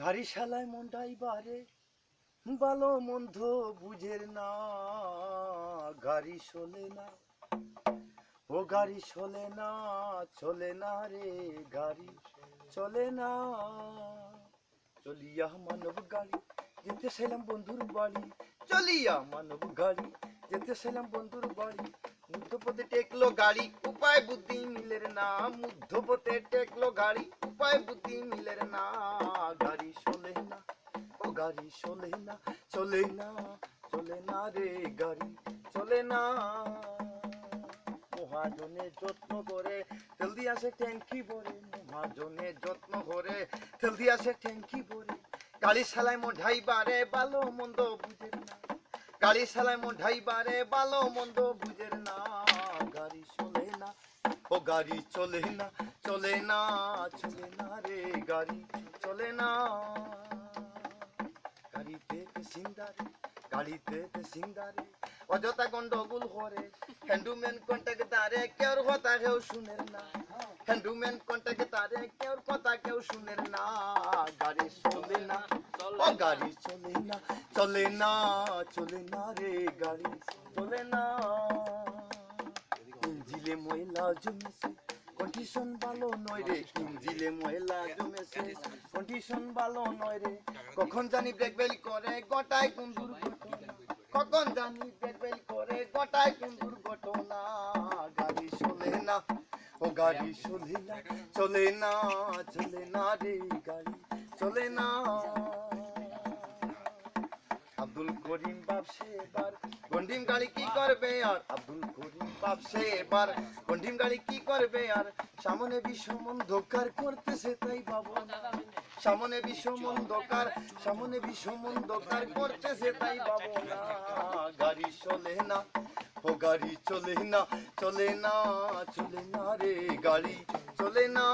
গাড়ি শালায় মন্ডাই বারে ভালো মন্দ বুঝের না, গাড়ি চলে না। ও গাড়ি চলে না চলে না রে গাড়ি, চলে না। চলিয়া মানব গাড়ি, যেতে সেলাম বন্ধুর বাড়ি। চলিয়া মানব গাড়ি, যেতে ছিলাম বন্ধুর বাড়ি। মধ্যপথে টেকলো গাড়ি। উপায় বুদ্ধি মিলের না মধ্যপথে টেকলো গাড়ি। উপায় বুদ্ধি মিলের না, গাড়ি চলে না, ও গাড়ি চলে না চলে না চলে না রে গাড়ি, চলে না। মহাজনে যত্ন করে, তেল দিয়ে আসে ট্যাঙ্কি ভরে মহাজনে যত্ন করে, তেল দিয়ে আসে ট্যাঙ্কি ভরে। গাড়ি সালাই মোঢাই বারে ভালো মন্দ বুঝের না। গাড়ি সালাই মোঢাই বারে ভালো মন্দ ও গাড়ি চলে না চলে না চলে না রে গাড়ি, চলে না। গাড়িতে সিন্দারে গাড়িতে সিন্দারে, অযথা গন্ডগোল করে। হ্যান্ডুম্যান কন্টাক্ট তারে কেউ কথা কেউ শুনের না। হ্যান্ডুম্যান কন্টাক্ট তারে কেউ কথা কেউ শুনের না। গাড়ি চলে না, ও গাড়ি চলে না চলে না চলে না রে গাড়ি, চলে না। ময়লা জমেছে কন্ডিশন ভালো নয় রে। ইঞ্জিলে ময়লা জমেছে কন্ডিশন ভালো নয় রে। কখন জানি ব্রেক বেল করে গোটায় কোন দুর্ঘটনা। কখন জানি ব্রেক বেল করে গোটায় কোন দুর্ঘটনা। গাড়ি চলে না, ও গাড়ি চলে না চলে না চলে না রে গাড়ি, চলে না। আব্দুল করিম বাপসে এবার গন্ডিম গাড়ি কি করবে আর? আব্দুল করিম বাপসে এবার গন্ডিম গাড়ি কি করবে আর? সামনে বিষম অন্ধকার করতেছে তাই বাবু। সামনে বিষম অন্ধকার সামনে বিষম অন্ধকার করতেছে তাই বাবু। গাড়ি চলে না, ও গাড়ি চলে না চলে না চলে না রে গাড়ি, চলে না।